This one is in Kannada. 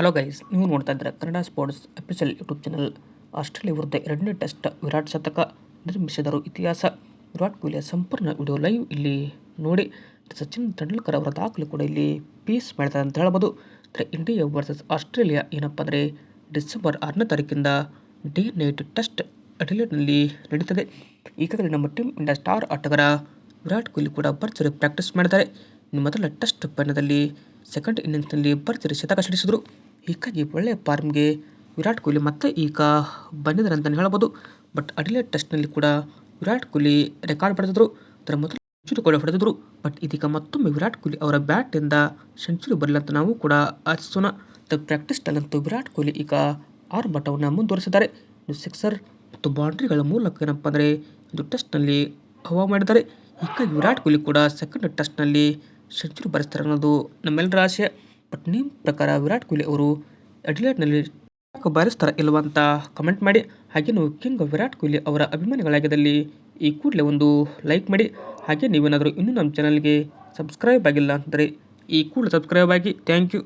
ಹಲೋ ಗೈಸ್ ನೀವು ನೋಡ್ತಾ ಇದ್ದೀರಾ Kannada sports official YouTube channel Australia ವಿರುದ್ಧ ಎರಡನೇ ಟೆಸ್ಟ್ ವಿರಾಟ್ ಶತಕ ನಿರ್ಮಿಸಿದರು. ಇತಿಹಾಸ, ವಿರಾಟ್ ಕೊಹ್ಲಿಯ ಸಂಪೂರ್ಣ ವಿಡಿಯೋ ಲೈವ್ ಇಲ್ಲಿ ನೋಡಿ. ಸಚಿನ್ ತೆಂಡೂಲ್ಕರ್ ಅವರ ದಾಖಲೆ ಕೂಡ ಇಲ್ಲಿ ಪೀಸ್ ಮಾಡ್ತಾರೆ ಅಂತ ಹೇಳ್ಬೋದು. ಅಂದರೆ ಇಂಡಿಯಾ ವರ್ಸಸ್ ಆಸ್ಟ್ರೇಲಿಯಾ ಏನಪ್ಪ ಅಂದರೆ ಡಿಸೆಂಬರ್ ಆರನೇ ತಾರೀಕಿಂದ ಡೇ ನೈಟ್ ಟೆಸ್ಟ್ ಅಡಿಲೇಟ್ನಲ್ಲಿ ನಡೀತದೆ. ಈಗಾಗಲೇ ನಮ್ಮ ಟೀಮ್ ಇಂಡಿಯಾ ಸ್ಟಾರ್ ಆಟಗಾರ ವಿರಾಟ್ ಕೊಹ್ಲಿ ಕೂಡ ಭರ್ಜರಿ ಪ್ರಾಕ್ಟೀಸ್ ಮಾಡಿದ್ದಾರೆ ಮೊದಲ ಟೆಸ್ಟ್ ಪಯಣದಲ್ಲಿ ಸೆಕೆಂಡ್ ಇನ್ನಿಂಗ್ಸ್ನಲ್ಲಿ ಭರ್ಜರಿ ಶತಕ ಸಿಡಿಸಿದರು. ಹೀಗಾಗಿ ಒಳ್ಳೆಯ ಫಾರ್ಮ್ಗೆ ವಿರಾಟ್ ಕೊಹ್ಲಿ ಮತ್ತೆ ಈಗ ಬಂದಿದ್ದಾರೆ ಅಂತಲೇ ಹೇಳ್ಬೋದು. ಬಟ್ ಅಡಿಲೇಟ್ ಟೆಸ್ಟ್ನಲ್ಲಿ ಕೂಡ ವಿರಾಟ್ ಕೊಹ್ಲಿ ರೆಕಾರ್ಡ್ ಪಡೆದಿದ್ರು. ಅದರ ಮೊದಲು ಸೆಂಚುರಿ ಕೂಡ ಹೊಡೆದಿದ್ರು. ಬಟ್ ಇದೀಗ ಮತ್ತೊಮ್ಮೆ ವಿರಾಟ್ ಕೊಹ್ಲಿ ಅವರ ಬ್ಯಾಟಿಂದ ಸೆಂಚುರಿ ಬರಲಿ ಅಂತ ನಾವು ಕೂಡ ಆಶಿಸೋಣ ಪ್ರಾಕ್ಟೀಸ್ನಲ್ಲಂತೂ ವಿರಾಟ್ ಕೊಹ್ಲಿ ಈಗ ಆರ್ಭಟವನ್ನು ಮುಂದುವರಿಸಿದ್ದಾರೆ. ಇನ್ನು ಸಿಕ್ಸರ್ ಮತ್ತು ಬೌಂಡ್ರಿಗಳ ಮೂಲಕ ಏನಪ್ಪ ಅಂದರೆ ಇದು ಟೆಸ್ಟ್ನಲ್ಲಿ ಹವಾ ಮಾಡಿದ್ದಾರೆ. ಹೀಗಾಗಿ ವಿರಾಟ್ ಕೊಹ್ಲಿ ಕೂಡ ಸೆಕೆಂಡ್ ಟೆಸ್ಟ್ನಲ್ಲಿ ಸೆಂಚುರಿ ಬರೆಸ್ತಾರೆ ಅನ್ನೋದು ನಮ್ಮೆಲ್ಲರ ಆಸೆ ಬಟ್ ನಿಮ್ಮ ಪ್ರಕಾರ ವಿರಾಟ್ ಕೊಹ್ಲಿ ಅವರು ಅಡಿಲೇಟ್ನಲ್ಲಿ ಬಾರಿಸ್ತಾರ ಇಲ್ಲವಂತ ಅಂತ ಕಮೆಂಟ್ ಮಾಡಿ. ಹಾಗೆ ನೀವು ಕಿಂಗ್ ವಿರಾಟ್ ಕೊಹ್ಲಿ ಅವರ ಅಭಿಮಾನಿಗಳಾಗಿದ್ದಲ್ಲಿ ಈ ಕೂಡಲೇ ಒಂದು ಲೈಕ್ ಮಾಡಿ. ಹಾಗೆ ನೀವೇನಾದರೂ ಇನ್ನೂ ನಮ್ಮ ಚಾನಲ್ಗೆ ಸಬ್ಸ್ಕ್ರೈಬ್ ಆಗಿಲ್ಲ ಅಂದರೆ ಈ ಕೂಡಲೇ ಸಬ್ಸ್ಕ್ರೈಬ್ ಆಗಿ. Thank you